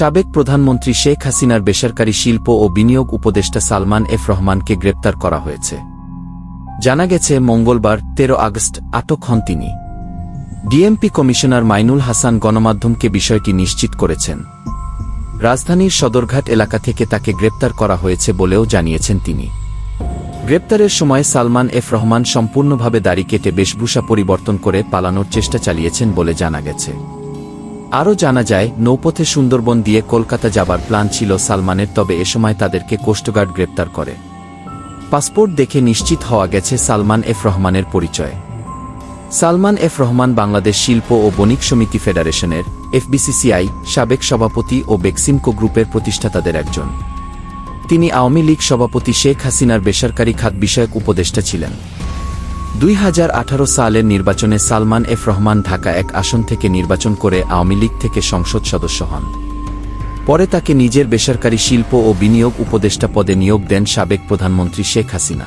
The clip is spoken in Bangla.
সাবেক প্রধানমন্ত্রী শেখ হাসিনার বেসরকারি শিল্প ও বিনিয়োগ উপদেষ্টা সালমান এফ রহমানকে গ্রেপ্তার করা হয়েছে। জানা গেছে, মঙ্গলবার, তেরো আগস্ট, আটক হন তিনি। ডিএমপি কমিশনার মাইনুল হাসান গণমাধ্যমকে বিষয়টি নিশ্চিত করেছেন। রাজধানীর সদরঘাট এলাকা থেকে তাকে গ্রেপ্তার করা হয়েছে বলেও জানিয়েছেন তিনি। গ্রেপ্তারের সময় সালমান এফ রহমান সম্পূর্ণভাবে দাড়ি কেটে বেশভূষা পরিবর্তন করে পালানোর চেষ্টা চালিয়েছেন বলে জানা গেছে। আরও জানা যায়, নৌপথে সুন্দরবন দিয়ে কলকাতা যাবার প্ল্যান ছিল সালমানের, তবে এ সময় তাদেরকে কোস্টগার্ড গ্রেপ্তার করে। পাসপোর্ট দেখে নিশ্চিত হওয়া গেছে সালমান এফ রহমানের পরিচয়। সালমান এফ রহমান বাংলাদেশ শিল্প ও বণিক সমিতি ফেডারেশনের, এফবিসিসিআই, সাবেক সভাপতি ও বেক্সিমকো গ্রুপের প্রতিষ্ঠাতাদের একজন। তিনি আওয়ামী লীগ সভাপতি শেখ হাসিনার বেসরকারি খাত বিষয়ক উপদেষ্টা ছিলেন। দুই হাজার আঠারো সালের নির্বাচনে সালমান এফ রহমান ঢাকা এক আসন থেকে নির্বাচন করে আওয়ামী লীগ থেকে সংসদ সদস্য হন। পরে তাকে নিজের বেসরকারি শিল্প ও বিনিয়োগ উপদেষ্টা পদে নিয়োগ দেন সাবেক প্রধানমন্ত্রী শেখ হাসিনা।